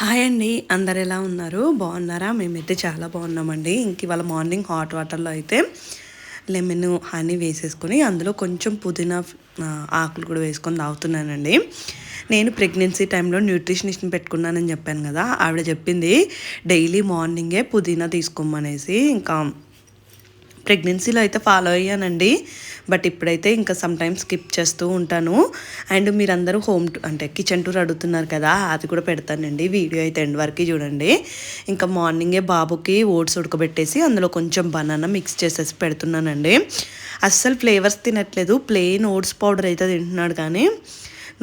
Hi అండి. అందరు ఎలా ఉన్నారు? బాగున్నారా? మేమైతే చాలా బాగున్నామండి. ఇంక ఇవాళ మార్నింగ్ హాట్ వాటర్లో అయితే లెమన్ హనీ వేసేసుకొని అందులో కొంచెం పుదీనా ఆకులు కూడా వేసుకొని తాగుతున్నానండి. నేను ప్రెగ్నెన్సీ టైంలో న్యూట్రిషనిస్ట్ని పెట్టుకున్నానని చెప్పాను కదా ఆవిడ చెప్పింది డైలీ మార్నింగే పుదీనా తీసుకోమనేసి ఇంకా ప్రెగ్నెన్సీలో అయితే ఫాలో అయ్యానండి. బట్ ఇప్పుడైతే ఇంకా సమ్ టైమ్స్ స్కిప్ చేస్తూ ఉంటాను. అండ్ మీరందరూ హోమ్ అంటే కిచెన్ టూర్ అడుగుతున్నారు కదా అది కూడా పెడతానండి. వీడియో అయితే ఎండ్ వరకు చూడండి. ఇంకా మార్నింగే బాబుకి ఓట్స్ ఉడకబెట్టేసి అందులో కొంచెం బనానా మిక్స్ చేసేసి పెడుతున్నానండి. అస్సలు ఫ్లేవర్స్ తినట్లేదు. ప్లెయిన్ ఓట్స్ పౌడర్ అయితే తింటున్నాడు కానీ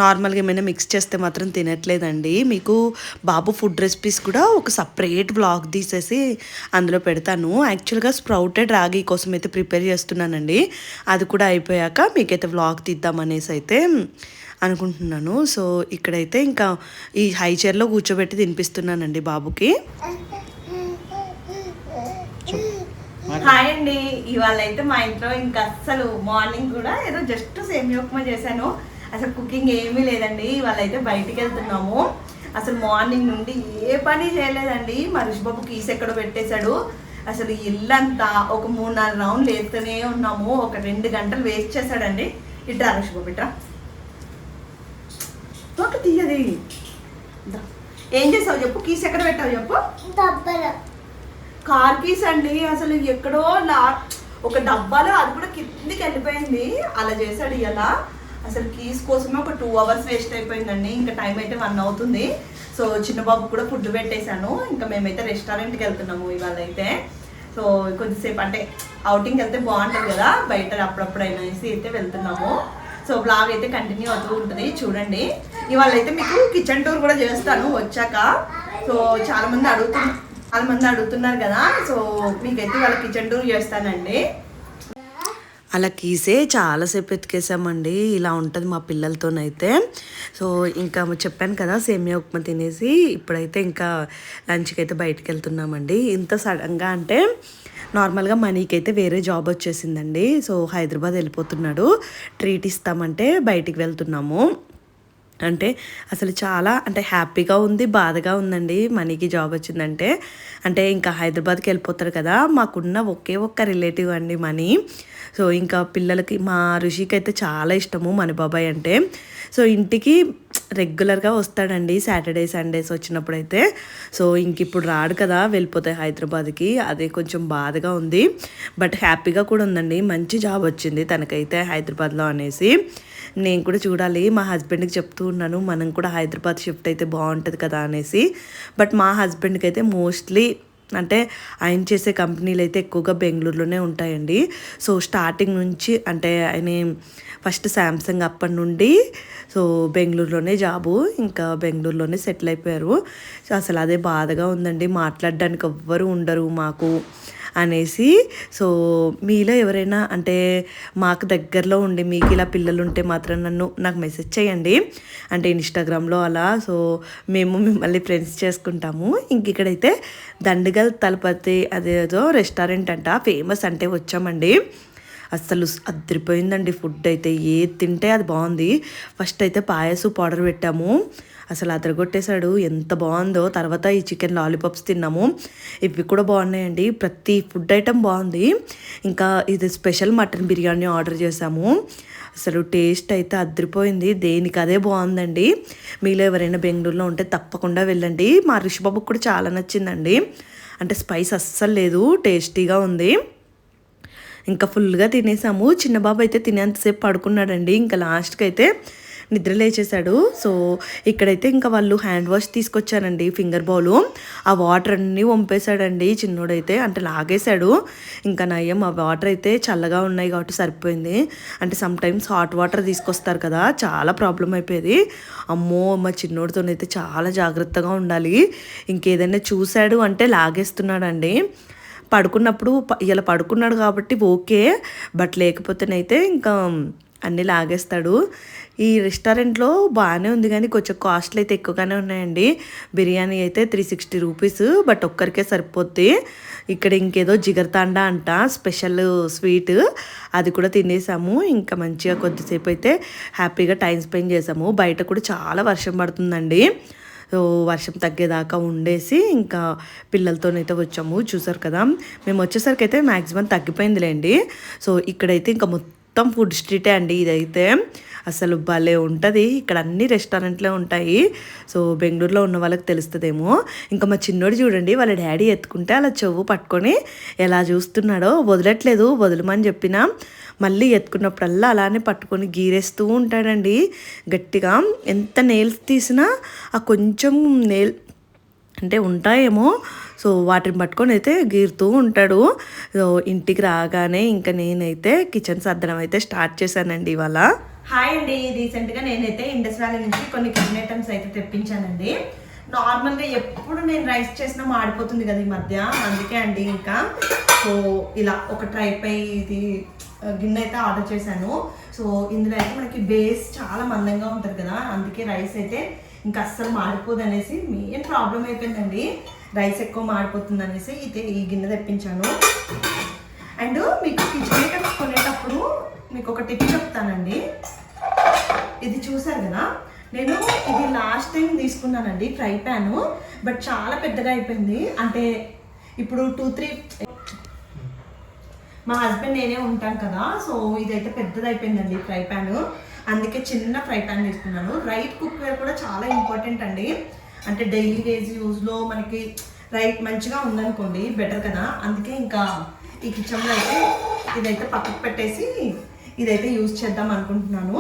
నార్మల్గా ఏమైనా మిక్స్ చేస్తే మాత్రం తినట్లేదండి. మీకు బాబు ఫుడ్ రెసిపీస్ కూడా ఒక సపరేట్ బ్లాగ్ తీసేసి అందులో పెడతాను. యాక్చువల్గా స్ప్రౌటెడ్ రాగి కోసం అయితే ప్రిపేర్ చేస్తున్నానండి. అది కూడా అయిపోయాక మీకైతే వ్లాగ్ తీద్దామనేసి అయితే అనుకుంటున్నాను. సో ఇక్కడైతే ఇంకా ఈ హై చైర్లో కూర్చోబెట్టి తినిపిస్తున్నానండి బాబుకి. హాయ్ అండి. ఇవాళ అయితే మా ఇంట్లో ఇంకా అస్సలు మార్నింగ్ కూడా ఏదో జస్ట్ సేమియా ఉప్మా చేశాను. అసలు కుకింగ్ ఏమీ లేదండి. ఇవాళ అయితే బయటికి వెళ్తున్నాము. అసలు మార్నింగ్ నుండి ఏ పని చేయలేదండి. మా రిషిబాబు కీస్ ఎక్కడ పెట్టేశాడు. అసలు ఇల్లంతా ఒక మూడు నాలుగు రౌండ్లు వేస్తూనే ఉన్నాము. ఒక రెండు గంటలు వేస్ట్ చేశాడండి. ఇట్రా రిషిబాబు ఇట్రా ఒక తీయది. ఏం చేసావు చెప్పు? కీస్ ఎక్కడ పెట్టావు చెప్పు? కార్ కీస్ అండి. అసలు ఎక్కడో లా ఒక డబ్బాలో అది కూడా కిందికి వెళ్ళిపోయింది. అలా చేశాడు ఇలా అసలు కీస్ కోసమే ఒక టూ అవర్స్ వేస్ట్ అయిపోయిందండి. ఇంకా టైం అయితే వన్ అవుతుంది. సో చిన్నబాబు కూడా ఫుడ్ పెట్టేశాను. ఇంకా మేమైతే రెస్టారెంట్కి వెళ్తున్నాము ఇవాళ అయితే. సో కొద్దిసేపు అంటే అవుటింగ్ వెళ్తే బాగుంటుంది కదా. బయట అప్పుడప్పుడు అనేసి అయితే వెళ్తున్నాము. సో బ్లాగ్ అయితే కంటిన్యూ అవుతూ ఉంటుంది. చూడండి. ఇవాళ అయితే మీకు కిచెన్ టూర్ కూడా చేస్తాను వచ్చాక. సో చాలామంది అడుగుతున్నారు చాలామంది అడుగుతున్నారు కదా. సో మీకైతే ఇవాళ కిచెన్ టూర్ చేస్తానండి. అలా కీసే చాలాసేపు ఎతికేసామండి ఇలా ఉంటుంది మా పిల్లలతోనైతే. సో ఇంకా చెప్పాను కదా సేమియా ఉప్మా తినేసి ఇప్పుడైతే ఇంకా లంచ్కి అయితే బయటికి వెళ్తున్నామండి ఇంత సడన్గా అంటే నార్మల్గా మనీకి అయితే వేరే జాబ్ వచ్చేసిందండి. సో హైదరాబాద్ వెళ్ళిపోతున్నాడు. ట్రీట్ ఇస్తామంటే బయటికి వెళ్తున్నాము. అంటే అసలు చాలా అంటే హ్యాపీగా ఉంది బాధగా ఉందండి. మనీకి జాబ్ వచ్చిందంటే అంటే ఇంకా హైదరాబాద్కి వెళ్ళిపోతారు కదా మాకున్న ఒకే ఒక్క రిలేటివ్ అండి మనీ. సో ఇంకా పిల్లలకి మా ఋషికి అయితే చాలా ఇష్టము మన బాబాయ్ అంటే. సో ఇంటికి రెగ్యులర్గా వస్తాడండి సాటర్డే సండేస్ వచ్చినప్పుడు అయితే సో ఇంక ఇప్పుడు రాడు కదా వెళ్ళిపోతాయి హైదరాబాద్కి అదే కొంచెం బాధగా ఉంది. బట్ హ్యాపీగా కూడా ఉందండి మంచి జాబ్ వచ్చింది తనకైతే హైదరాబాద్లో అనేసి. నేను కూడా చూడాలి మా హస్బెండ్కి చెప్తూ ఉన్నాను మనం కూడా హైదరాబాద్ షిఫ్ట్ అయితే బాగుంటుంది కదా అనేసి. బట్ మా హస్బెండ్కి అయితే మోస్ట్లీ అంటే ఆయన చేసే కంపెనీలు అయితే ఎక్కువగా బెంగళూరులోనే ఉంటాయండి. సో స్టార్టింగ్ నుంచి అంటే ఆయన ఫస్ట్ శాంసంగ్ అప్పటి నుండి సో బెంగళూరులోనే జాబు ఇంకా బెంగళూరులోనే సెటిల్ అయిపోయారు. సో అసలు అదే బాధగా ఉందండి మాట్లాడడానికి ఎవ్వరు ఉండరు మాకు. అనేసి సో మీలో ఎవరైనా అంటే మాకు దగ్గరలో ఉండి మీకు ఇలా పిల్లలు ఉంటే మాత్రం నన్ను నాకు మెసేజ్ చేయండి. అంటే ఇన్స్టాగ్రామ్లో అలా సో మేము మిమ్మల్ని ఫ్రెండ్స్ చేసుకుంటాము. ఇంక ఇక్కడైతే దండగల్ తలపతి అదేదో రెస్టారెంట్ అంట ఫేమస్ అంటే వచ్చామండి. అస్సలు అద్దరిపోయిందండి ఫుడ్ అయితే ఏది తింటే అది బాగుంది. ఫస్ట్ అయితే పాయసం పౌడర్ పెట్టాము. అసలు అదరగొట్టేశాడు. ఎంత బాగుందో. తర్వాత ఈ చికెన్ లాలీపాప్స్ తిన్నాము. ఇవి కూడా బాగున్నాయండి. ప్రతి ఫుడ్ ఐటెం బాగుంది. ఇంకా ఇది స్పెషల్ మటన్ బిర్యానీ ఆర్డర్ చేసాము అసలు టేస్ట్ అయితే అదిరిపోయింది. దేనికి అదే బాగుందండి. మీలో ఎవరైనా బెంగళూరులో ఉంటే తప్పకుండా వెళ్ళండి. మా రిషిబాబుకి కూడా చాలా నచ్చిందండి. అంటే స్పైస్ అస్సలు లేదు. టేస్టీగా ఉంది. ఇంకా ఫుల్గా తినేసాము. చిన్న బాబు అయితే తినేంతసేపు పడుకున్నాడండి. ఇంకా లాస్ట్కి అయితే నిద్ర లేచేశాడు. సో ఇక్కడైతే ఇంకా వాళ్ళు హ్యాండ్ వాష్ తీసుకొచ్చారండి ఫింగర్ బౌలు ఆ వాటర్ అన్నీ వంపేశాడండి చిన్నోడైతే అంటే లాగేశాడు. ఇంకా నయ్యం ఆ వాటర్ అయితే చల్లగా ఉన్నాయి కాబట్టి సరిపోయింది. అంటే సమ్ టైమ్స్ హాట్ వాటర్ తీసుకొస్తారు కదా చాలా ప్రాబ్లం అయిపోయేది. అమ్మో మా చిన్నోడితోనైతే చాలా జాగ్రత్తగా ఉండాలి. ఇంకేదైనా చూశాడు అంటే లాగేస్తున్నాడండి. పడుకున్నప్పుడు ఇలా పడుకున్నాడు కాబట్టి ఓకే. బట్ లేకపోతేనైతే ఇంకా అన్నీ లాగేస్తాడు. ఈ రెస్టారెంట్లో బాగానే ఉంది కానీ కొంచెం కాస్ట్లు అయితే ఎక్కువగానే ఉన్నాయండి. బిర్యానీ అయితే త్రీ సిక్స్టీ రూపీస్ బట్ ఒక్కరికే సరిపోద్ది. ఇక్కడ ఇంకేదో జిగర్తాండా అంట స్పెషల్ స్వీట్. అది కూడా తినేసాము. ఇంకా మంచిగా కొద్దిసేపు అయితే హ్యాపీగా టైం స్పెండ్ చేసాము. బయట కూడా చాలా వర్షం పడుతుందండి. సో వర్షం తగ్గేదాకా ఉండేసి ఇంకా పిల్లలతోనైతే వచ్చాము. చూసారు కదా? మేము వచ్చేసరికి అయితే మ్యాక్సిమం తగ్గిపోయిందిలేండి. సో ఇక్కడైతే ఇంకా మొత్తం మొత్తం ఫుడ్ స్ట్రీటే అండి ఇదైతే. అసలు భలే ఉంటుంది. ఇక్కడ అన్ని రెస్టారెంట్లే ఉంటాయి. సో బెంగళూరులో ఉన్న వాళ్ళకి తెలుస్తుందేమో. ఇంకా మా చిన్నోడు చూడండి వాళ్ళ డాడీ ఎత్తుకుంటే అలా చెవు పట్టుకొని ఎలా చూస్తున్నాడో వదలట్లేదు. వదలమని చెప్పిన మళ్ళీ ఎత్తుకున్నప్పుడల్లా అలానే పట్టుకొని గీరేస్తూ ఉంటాడండి. గట్టిగా ఎంత నేల్స్ తీసినా ఆ కొంచెం నేల్ అంటే ఉంటాయేమో సో వాటిని పట్టుకొని అయితే గీరుతూ ఉంటాడు. సో ఇంటికి రాగానే ఇంకా నేనైతే కిచెన్ సర్దడం అయితే స్టార్ట్ చేశానండి ఇవాళ. హాయ్ అండి. రీసెంట్గా నేనైతే ఇండస్ వ్యాలీ నుంచి కొన్ని కిచెన్ ఐటమ్స్ అయితే తెప్పించానండి. నార్మల్గా ఎప్పుడు నేను రైస్ చేసినా మాడిపోతుంది కదా ఈ మధ్య. అందుకే అండి ఇంకా. సో ఇలా ఒక ట్రై పై ఇది గిన్నె అయితే ఆర్డర్ చేశాను. సో ఇందులో అయితే మనకి బేస్ చాలా మందంగా ఉంటుంది కదా. అందుకే రైస్ అయితే ఇంకా అస్సలు మాడిపోదు అనేసి మెయిన్ ప్రాబ్లం అయిపోయిందండి. రైస్ ఎక్కువ మాడిపోతుంది అనేసి అయితే ఈ గిన్నె తెప్పించాను. అండ్ మీకు కిచెన్ ఐటమ్స్ కొనేటప్పుడు మీకు ఒక టిప్ చెప్తానండి. ఇది చూసారు కదా? నేను ఇది లాస్ట్ టైం తీసుకున్నానండి ఫ్రై ప్యాను. బట్ చాలా పెద్దగా అయిపోయింది. అంటే ఇప్పుడు టూ త్రీ మా హస్బెండ్ నేనే ఉంటాను కదా సో ఇదైతే పెద్దది అయిపోయిందండి ఫ్రై ప్యాన్. అందుకే చిన్న ఫ్రై ప్యాన్ తీసుకున్నాను. రైట్ కుక్ వేర్ కూడా చాలా ఇంపార్టెంట్ అండి. అంటే డైలీ డేస్ యూజ్లో మనకి రైట్ మంచిగా ఉందనుకోండి బెటర్ కదా. అందుకే ఇంకా ఈ కిచెన్లో అయితే ఇదైతే పక్కకు పెట్టేసి ఇదైతే యూజ్ చేద్దాం అనుకుంటున్నాను.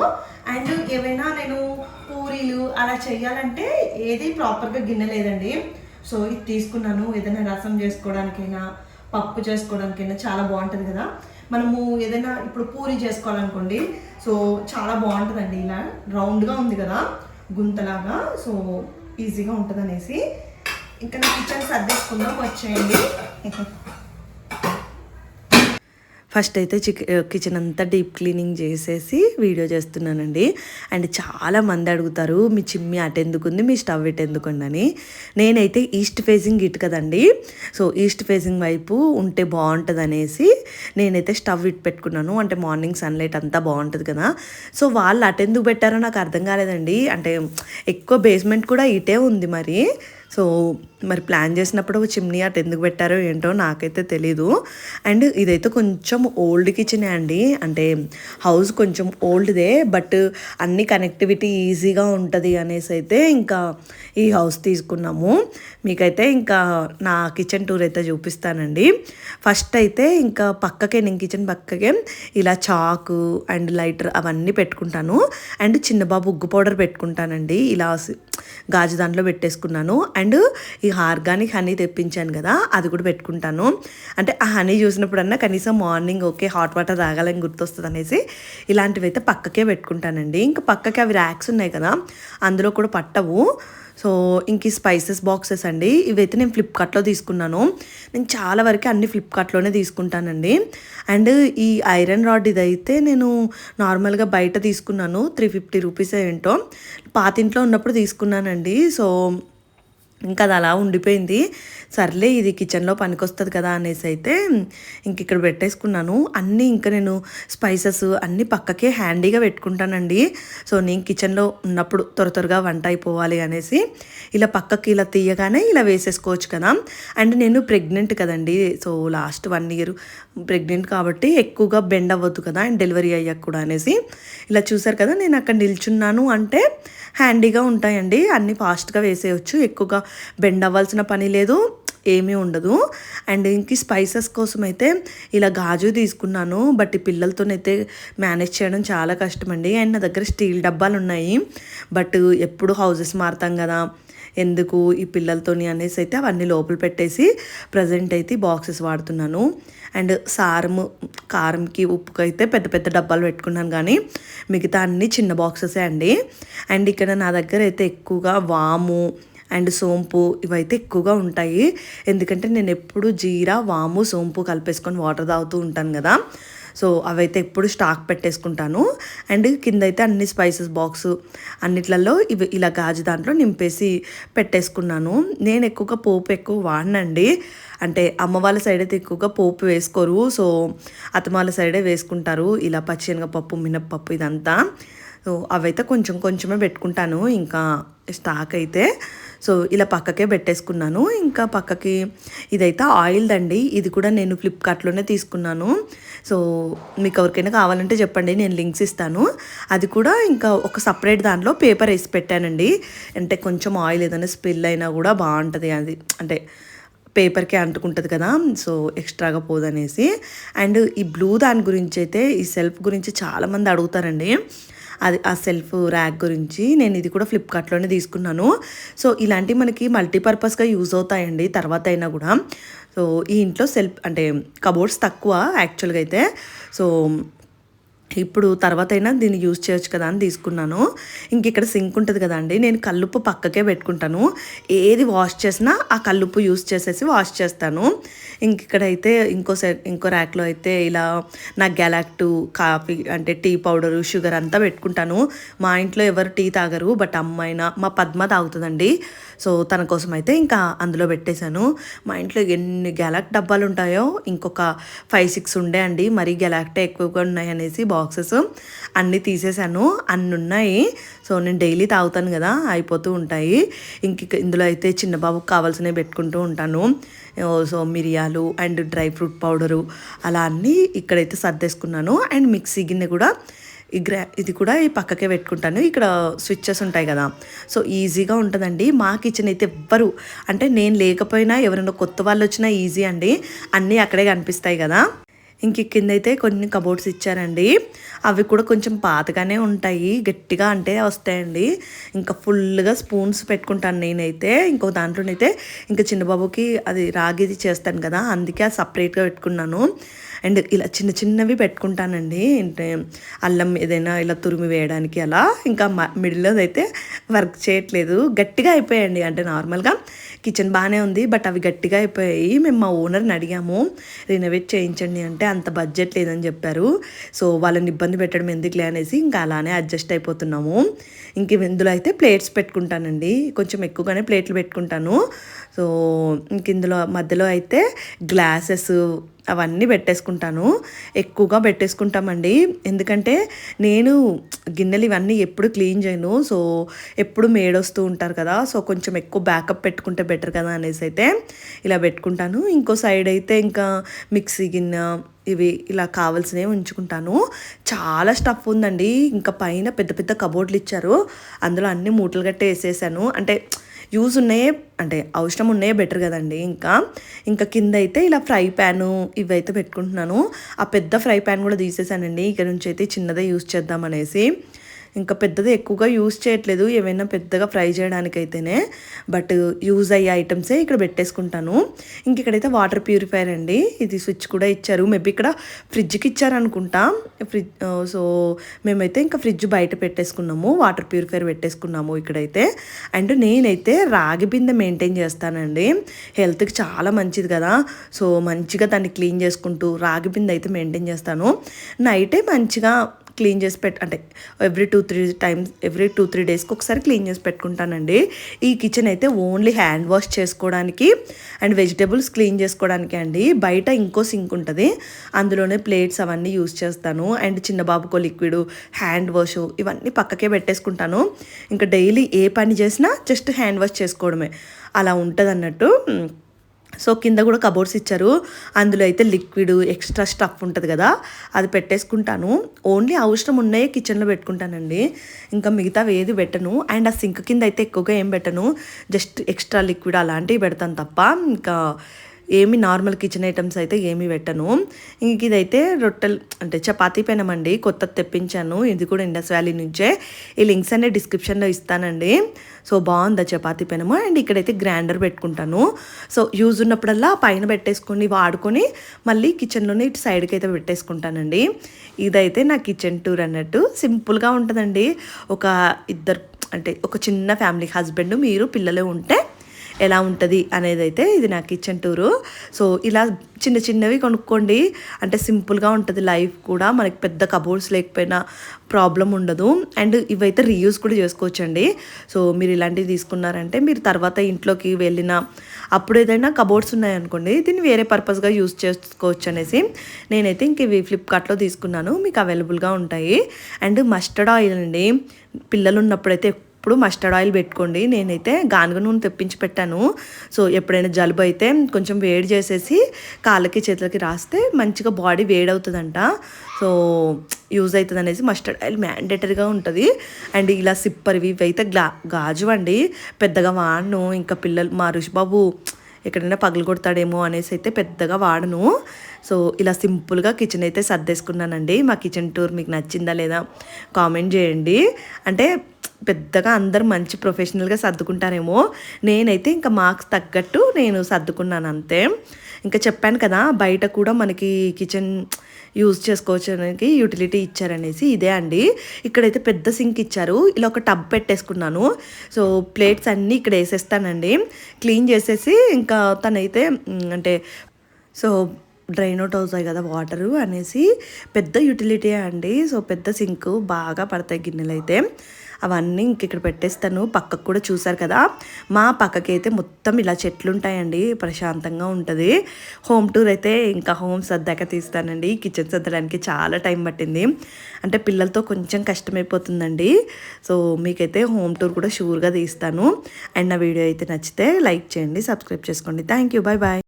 అండ్ ఏమైనా నేను పూరీలు అలా చేయాలంటే ఏది ప్రాపర్గా గిన్నె లేదండి. సో ఇది తీసుకున్నాను. ఏదైనా రసం చేసుకోవడానికైనా పప్పు చేసుకోవడానికైనా చాలా బాగుంటుంది కదా. మనము ఏదైనా ఇప్పుడు పూరి చేసుకోవాలనుకోండి సో చాలా బాగుంటుందండి ఇలా. రౌండ్గా ఉంది కదా గుంతలాగా. సో ఈజీగా ఉంటుంది అనేసి ఇంకా నా కిచెన్ సర్దేసుకుందాం వచ్చేయండి. ఫస్ట్ అయితే చిక్ కిచెన్ అంతా డీప్ క్లీనింగ్ చేసేసి వీడియో చేస్తున్నానండి. అండ్ చాలా మంది అడుగుతారు మీ చిమ్మి అటెందుకుంది మీ స్టవ్ ఇటు ఎందుకు నేనైతే ఈస్ట్ ఫేసింగ్ ఇటు కదండి. సో ఈస్ట్ ఫేసింగ్ వైపు ఉంటే బాగుంటుంది అనేసి నేనైతే స్టవ్ ఇటు పెట్టుకున్నాను. అంటే మార్నింగ్ సన్లైట్ అంతా బాగుంటుంది కదా. సో వాళ్ళు అటెందుకు ఎందుకు పెట్టారో నాకు అర్థం కాలేదండి. అంటే ఎక్కువ బేస్మెంట్ కూడా ఇటే ఉంది మరి. సో మరి ప్లాన్ చేసినప్పుడు చిమ్నీ అటు ఎందుకు పెట్టారో ఏంటో నాకైతే తెలీదు. అండ్ ఇదైతే కొంచెం ఓల్డ్ కిచెనే అండి. అంటే హౌస్ కొంచెం ఓల్డ్దే బట్ అన్ని కనెక్టివిటీ ఈజీగా ఉంటుంది అనేసి అయితే ఇంకా ఈ హౌస్ తీసుకున్నాము. మీకైతే ఇంకా నా కిచెన్ టూర్ అయితే చూపిస్తానండి. ఫస్ట్ అయితే ఇంకా పక్కకే నేను కిచెన్ పక్కకే ఇలా చాకు అండ్ లైటర్ అవన్నీ పెట్టుకుంటాను. అండ్ చిన్న బాబు ఉగ్గు పౌడర్ పెట్టుకుంటానండి. ఇలా గాజు దాంట్లో పెట్టేసుకున్నాను. అండ్ ఈ ఆర్గానిక్ హనీ తెప్పించాను కదా అది కూడా పెట్టుకుంటాను. అంటే ఆ హనీ చూసినప్పుడన్నా కనీసం మార్నింగ్ ఓకే హాట్ వాటర్ తాగాలని గుర్తొస్తుంది అనేసి ఇలాంటివి అయితే పక్కకే పెట్టుకుంటానండి. ఇంకా పక్కకి అవి ర్యాక్స్ ఉన్నాయి కదా అందులో కూడా పట్టవు. సో ఇంక ఈ స్పైసెస్ బాక్సెస్ అండి ఇవైతే నేను ఫ్లిప్కార్ట్లో తీసుకున్నాను. నేను చాలా వరకు అన్ని ఫ్లిప్కార్ట్లోనే తీసుకుంటానండి. అండ్ ఈ ఐరన్ రాడ్ ఇదైతే నేను నార్మల్గా బయట తీసుకున్నాను త్రీ ఫిఫ్టీ రూపీస్ ఏంటో. పాతింట్లో ఉన్నప్పుడు తీసుకున్నానండి. సో ఇంకా అది అలా ఉండిపోయింది. సర్లే ఇది కిచెన్లో పనికొస్తుంది కదా అనేసి అయితే ఇంక ఇక్కడ పెట్టేసుకున్నాను. అన్నీ ఇంకా నేను స్పైసెస్ అన్నీ పక్కకే హ్యాండీగా పెట్టుకుంటానండి. సో నేను కిచెన్లో ఉన్నప్పుడు త్వర త్వరగా వంట అయిపోవాలి అనేసి ఇలా పక్కకి ఇలా తీయగానే ఇలా వేసేసుకోవచ్చు కదా. అండ్ నేను ప్రెగ్నెంట్ కదండి. So last one year pregnant కాబట్టి ఎక్కువగా బెండ్ అవ్వద్దు కదా అండ్ డెలివరీ అయ్యాక కూడా అనేసి. ఇలా చూసారు కదా నేను అక్కడ నిల్చున్నాను అంటే హ్యాండీగా ఉంటాయండి. అన్నీ ఫాస్ట్గా వేసేయచ్చు. ఎక్కువగా బెండ్ అవ్వాల్సిన పని లేదు. ఏమీ ఉండదు. అండ్ ఇంక స్పైసెస్ కోసం అయితే ఇలా గాజు తీసుకున్నాను. బట్ ఈ పిల్లలతోనైతే మేనేజ్ చేయడం చాలా కష్టమండి. అండ్ నా దగ్గర స్టీల్ డబ్బాలు ఉన్నాయి బట్ ఎప్పుడు హౌసెస్ మారుతాం కదా ఎందుకు ఈ పిల్లలతోని అనేసి అయితే అవన్నీ లోపల పెట్టేసి ప్రజెంట్ అయితే బాక్సెస్ వాడుతున్నాను. అండ్ సారము కారంకి ఉప్పుకి అయితే పెద్ద పెద్ద డబ్బాలు పెట్టుకున్నాను కానీ మిగతా అన్ని చిన్న బాక్సెసే అండి. అండ్ ఇక్కడ నా దగ్గర అయితే ఎక్కువగా వాము అండ్ సోంపు ఇవైతే ఎక్కువగా ఉంటాయి. ఎందుకంటే నేను ఎప్పుడు జీరా వాము సోంపు కలిపేసుకొని వాటర్ తాగుతూ ఉంటాను కదా. సో అవైతే ఎప్పుడు స్టాక్ పెట్టేసుకుంటాను. అండ్ కింద అయితే అన్ని స్పైసెస్ బాక్స్ అన్నిట్లలో ఇవి ఇలా గాజు దాంట్లో నింపేసి పెట్టేసుకున్నాను. నేను ఎక్కువగా పోపు ఎక్కువ వాడినండి. అంటే అమ్మ వాళ్ళ సైడ్ అయితే ఎక్కువగా పోపు వేసుకోరు. సో అత్తమాల సైడే వేసుకుంటారు. ఇలా పచ్చిశనగపప్పు మినప్పప్పు ఇదంతా. సో అవైతే కొంచెం కొంచెమే పెట్టుకుంటాను. ఇంకా స్టాక్ అయితే సో ఇలా పక్కకే పెట్టేసుకున్నాను. ఇంకా పక్కకి ఇదైతే ఆయిల్ దండి ఇది కూడా నేను ఫ్లిప్కార్ట్లోనే తీసుకున్నాను. సో మీకు ఎవరికైనా కావాలంటే చెప్పండి నేను లింక్స్ ఇస్తాను. అది కూడా ఇంకా ఒక సపరేట్ దాంట్లో పేపర్ వేసి పెట్టానండి. అంటే కొంచెం ఆయిల్ ఏదైనా స్పిల్ అయినా కూడా బాగుంటుంది అది. అంటే పేపర్కే అంటుకుంటుంది కదా సో ఎక్స్ట్రాగా పోదనేసి. అండ్ ఈ బ్లూ దాని గురించి అయితే ఈ సెల్ఫ్ గురించి చాలామంది అడుగుతారండి. అది ఆ సెల్ఫ్ ర్యాక్ గురించి నేను ఇది కూడా ఫ్లిప్కార్ట్లోనే తీసుకున్నాను. సో ఇలాంటివి మనకి మల్టీపర్పస్గా యూజ్ అవుతాయండి తర్వాత అయినా కూడా. సో ఈ ఇంట్లో సెల్ఫ్ అంటే కబోర్డ్స్ తక్కువ యాక్చువల్గా అయితే. సో ఇప్పుడు తర్వాత అయినా దీన్ని యూజ్ చేయొచ్చు కదా అని తీసుకున్నాను. ఇంక ఇక్కడ సింక్ ఉంటుంది కదా అండి నేను కల్లుప్పు పక్కకే పెట్టుకుంటాను. ఏది వాష్ చేసినా ఆ కల్లుప్పు యూజ్ చేసేసి వాష్ చేస్తాను. ఇంక ఇక్కడైతే ఇంకో సెట్ ఇంకో ర్యాక్లో అయితే ఇలా నా గెలాక్టు కాఫీ అంటే టీ పౌడరు షుగర్ అంతా పెట్టుకుంటాను. మా ఇంట్లో ఎవరు టీ తాగరు బట్ అమ్మాయినా మా పద్మ తాగుతుందండి. సో తన కోసం అయితే ఇంకా అందులో పెట్టేశాను. మా ఇంట్లో ఎన్ని గెలాక్ డబ్బాలు ఉంటాయో ఇంకొక ఫైవ్ సిక్స్ ఉండే అండి. మరీ గెలాక్టే ఎక్కువగా ఉన్నాయి అనేసి బాక్సెస్ అన్నీ తీసేశాను. అన్ని ఉన్నాయి సో నేను డైలీ తాగుతాను కదా అయిపోతూ ఉంటాయి. ఇంక ఇందులో అయితే చిన్న బాబుకి కావాల్సినవి పెట్టుకుంటూ ఉంటాను. సో మిరియాలు అండ్ డ్రై ఫ్రూట్ పౌడరు అలా అన్నీ ఇక్కడైతే సర్దేసుకున్నాను. అండ్ మిక్సీ గిన్నె కూడా ఈ గ్రా ఇది కూడా ఈ పక్కకే పెట్టుకుంటాను. ఇక్కడ స్విచ్చెస్ ఉంటాయి కదా. సో ఈజీగా ఉంటుందండి. మా కిచెన్ అయితే ఎవ్వరు అంటే నేను లేకపోయినా ఎవరైనా కొత్త వాళ్ళు వచ్చినా ఈజీ అండి. అన్నీ అక్కడే కనిపిస్తాయి కదా. ఇంక కింద అయితే కొన్ని కబోర్డ్స్ ఇచ్చారండి. అవి కూడా కొంచెం పాతగానే ఉంటాయి. గట్టిగా అంటే వస్తాయండి. ఇంకా ఫుల్గా స్పూన్స్ పెట్టుకుంటాను నేనైతే. ఇంకో దాంట్లోనైతే ఇంకా చిన్నబాబుకి అది రాగిది చేస్తాను కదా అందుకే అది సపరేట్గా పెట్టుకున్నాను. అండ్ ఇలా చిన్న చిన్నవి పెట్టుకుంటానండి. అల్లం ఏదైనా ఇలా తురిమి వేయడానికి అలా. ఇంకా మిడిల్లో అయితే వర్క్ చేయట్లేదు. గట్టిగా అయిపోయాయండి. అంటే నార్మల్గా కిచెన్ బాగానే ఉంది బట్ అవి గట్టిగా అయిపోయాయి. మేము మా ఓనర్ని అడిగాము రినోవేట్ చేయించండి అంటే అంత బడ్జెట్ లేదని చెప్పారు. సో వాళ్ళని ఇబ్బంది పెట్టడం ఎందుకులే? అనేసి ఇంకా అలానే అడ్జస్ట్ అయిపోతున్నాము. ఇంక ఇందులో అయితే ప్లేట్స్ పెట్టుకుంటానండి. కొంచెం ఎక్కువగానే ప్లేట్లు పెట్టుకుంటాను. సో ఇంక ఇందులో మధ్యలో అయితే గ్లాసెస్ అవన్నీ పెట్టేసుకుంటాను. ఎక్కువగా పెట్టేసుకుంటామండి. ఎందుకంటే నేను గిన్నెలు ఇవన్నీ ఎప్పుడు క్లీన్ చేయను. సో ఎప్పుడు మేడొస్తూ ఉంటారు కదా సో కొంచెం ఎక్కువ బ్యాకప్ పెట్టుకుంటే బెటర్ కదా అనేసి అయితే ఇలా పెట్టుకుంటాను. ఇంకో సైడ్ అయితే ఇంకా మిక్సీ గిన్నె ఇవి ఇలా కావాల్సినవి ఉంచుకుంటాను. చాలా స్టఫ్ ఉందండి. ఇంకా పైన పెద్ద పెద్ద కబోర్డ్లు ఇచ్చారు. అందులో అన్ని మూటలు గట్టే వేసేసాను. అంటే యూజ్ ఉన్నాయే అంటే అవసరం ఉన్నాయే బెటర్ కదండి ఇంకా. ఇంకా కింద అయితే ఇలా ఫ్రై ప్యాను ఇవైతే పెట్టుకుంటున్నాను. ఆ పెద్ద ఫ్రై ప్యాన్ కూడా తీసేసానండి. ఇక్కడ నుంచి అయితే చిన్నదే యూజ్ చేద్దాం అనేసి. ఇంకా పెద్దది ఎక్కువగా యూజ్ చేయట్లేదు. ఏమైనా పెద్దగా ఫ్రై చేయడానికైతేనే. బట్ యూజ్ అయ్యే ఐటమ్సే ఇక్కడ పెట్టేసుకుంటాను. ఇంక ఇక్కడైతే వాటర్ ప్యూరిఫైయర్ అండి. ఇది స్విచ్ కూడా ఇచ్చారు. మేబీ ఇక్కడ ఫ్రిడ్జ్కి ఇచ్చారు అనుకుంటా ఫ్రిడ్జ్ సో మేమైతే ఇంకా ఫ్రిడ్జ్ బయట పెట్టేసుకున్నాము. వాటర్ ప్యూరిఫైయర్ పెట్టేసుకున్నాము ఇక్కడైతే. అండ్ నేనైతే రాగి బిందె మెయింటైన్ చేస్తానండి. హెల్త్కి చాలా మంచిది కదా. సో మంచిగా దాన్ని క్లీన్ చేసుకుంటూ రాగి బిందె అయితే మెయింటైన్ చేస్తాను. నైటే మంచిగా క్లీన్ చేసి పెట్ అంటే every two three times every two three డేస్కి ఒకసారి క్లీన్ చేసి పెట్టుకుంటానండి. ఈ కిచెన్ అయితే ఓన్లీ హ్యాండ్ వాష్ చేసుకోవడానికి అండ్ వెజిటేబుల్స్ క్లీన్ చేసుకోవడానికి అండి. బయట ఇంకో సింక్ ఉంటుంది. అందులోనే ప్లేట్స్ అవన్నీ యూస్ చేస్తాను. అండ్ చిన్న బాబుకో లిక్విడ్ హ్యాండ్ వాష్ ఇవన్నీ పక్కకే పెట్టేసుకుంటాను. ఇంకా డైలీ ఏ పని చేసినా జస్ట్ హ్యాండ్ వాష్ చేసుకోవడమే. అలా ఉంటుంది అన్నట్టు సో కింద కూడా కబోర్డ్స్ ఇచ్చారు. అందులో అయితే లిక్విడ్ ఎక్స్ట్రా స్టఫ్ ఉంటుంది కదా అది పెట్టేసుకుంటాను. ఓన్లీ అవసరం ఉన్నాయే కిచెన్లో పెట్టుకుంటానండి. ఇంకా మిగతావి ఏది పెట్టను. అండ్ ఆ సింక్ కింద అయితే ఎక్కువగా ఏం పెట్టను. జస్ట్ ఎక్స్ట్రా లిక్విడ్ అలాంటివి పెడతాను తప్ప ఇంకా ఏమి నార్మల్ కిచెన్ ఐటమ్స్ అయితే ఏమీ పెట్టను. ఇంక ఇదైతే రొట్టెలు అంటే చపాతీ పెనమండి. కొత్త కొత్తది తెప్పించాను. ఇది కూడా ఇండస్ వ్యాలీ నుంచే. ఈ లింక్స్ అనే డిస్క్రిప్షన్లో ఇస్తానండి. సో బాగుంది ఆ చపాతీ పెనము. అండ్ ఇక్కడైతే గ్రైండర్ పెట్టుకుంటాను. సో యూజ్ ఉన్నప్పుడల్లా పైన పెట్టేసుకొని వాడుకొని మళ్ళీ కిచెన్లోనే ఇటు సైడ్కి అయితే పెట్టేసుకుంటానండి. ఇదైతే నా కిచెన్ టూర్ అన్నట్టు. సింపుల్గా ఉంటుందండి. ఒక ఇద్దరు అంటే ఒక చిన్న ఫ్యామిలీ హస్బెండ్ మీరు పిల్లలు ఉంటే ఎలా ఉంటుంది అనేది అయితే ఇది నా కిచెన్ టూరు. సో ఇలా చిన్న చిన్నవి కొనుక్కోండి. అంటే సింపుల్గా ఉంటుంది లైఫ్ కూడా. మనకి పెద్ద కబోర్డ్స్ లేకపోయినా ప్రాబ్లం ఉండదు. అండ్ ఇవైతే రీయూస్ కూడా చేసుకోవచ్చండి. సో మీరు ఇలాంటివి తీసుకున్నారంటే మీరు తర్వాత ఇంట్లోకి వెళ్ళిన అప్పుడు ఏదైనా కబోర్డ్స్ ఉన్నాయనుకోండి దీన్ని వేరే పర్పస్గా యూస్ చేసుకోవచ్చు అనేసి నేనైతే ఇంక ఇవి ఫ్లిప్కార్ట్లో తీసుకున్నాను. మీకు అవైలబుల్గా ఉంటాయి. అండ్ మస్టర్డ్ ఆయిల్ అండి. పిల్లలు ఉన్నప్పుడైతే ఎప్పుడు మస్టర్డ్ ఆయిల్ పెట్టుకోండి. నేనైతే గానుగ నూనె తెప్పించి పెట్టాను. సో ఎప్పుడైనా జలుబు అయితే కొంచెం వేడి చేసేసి కాళ్ళకి చేతులకి రాస్తే మంచిగా బాడీ వేడవుతుందంట. సో యూజ్ అవుతుంది అనేసి మస్టర్డ్ ఆయిల్ మ్యాండేటరీగా ఉంటుంది. అండ్ ఇలా సిప్పర్వి ఇవి అయితే గ్లా గాజు అండి. పెద్దగా వాడను. ఇంకా పిల్లలు మా ఋషిబాబు ఎక్కడైనా పగలు కొడతాడేమో అనేసి అయితే పెద్దగా వాడను. సో ఇలా సింపుల్గా కిచెన్ అయితే సర్దేసుకున్నానండి. మా కిచెన్ టూర్ మీకు నచ్చిందా లేదా కామెంట్ చేయండి. అంటే పెద్దగా అందరు మంచి ప్రొఫెషనల్గా సర్దుకుంటారేమో. నేనైతే ఇంకా మార్క్స్ తగ్గట్టు నేను సర్దుకున్నాను అంతే. ఇంకా చెప్పాను కదా బయట కూడా మనకి కిచెన్ యూజ్ చేసుకోవడానికి యూటిలిటీ ఇచ్చారనేసి ఇదే అండి. ఇక్కడైతే పెద్ద సింక్ ఇచ్చారు. ఇలా ఒక టబ్ పెట్టేసుకున్నాను. సో ప్లేట్స్ అన్నీ ఇక్కడ వేసేస్తానండి. క్లీన్ చేసేసి ఇంకా తనైతే అంటే సో డ్రైన్ అవుట్ అవుతాయి కదా వాటరు అనేసి పెద్ద యూటిలిటీ అండి. సో పెద్ద సింక్ బాగా పడతాయి గిన్నెలు అయితే అవన్నీ ఇంక ఇక్కడ పెట్టేస్తాను. పక్కకు కూడా చూసారు కదా? మా పక్కకి అయితే మొత్తం ఇలా చెట్లు ఉంటాయండి ప్రశాంతంగా ఉంటుంది. హోమ్ టూర్ అయితే ఇంకా హోమ్ సర్దాక తీస్తానండి. కిచెన్ సర్దడానికి చాలా టైం పట్టింది. అంటే పిల్లలతో కొంచెం కష్టమైపోతుందండి. సో మీకైతే హోమ్ టూర్ కూడా షూర్గా తీస్తాను. అండ్ నా వీడియో అయితే నచ్చితే లైక్ చేయండి సబ్స్క్రైబ్ చేసుకోండి. Thank you. Bye bye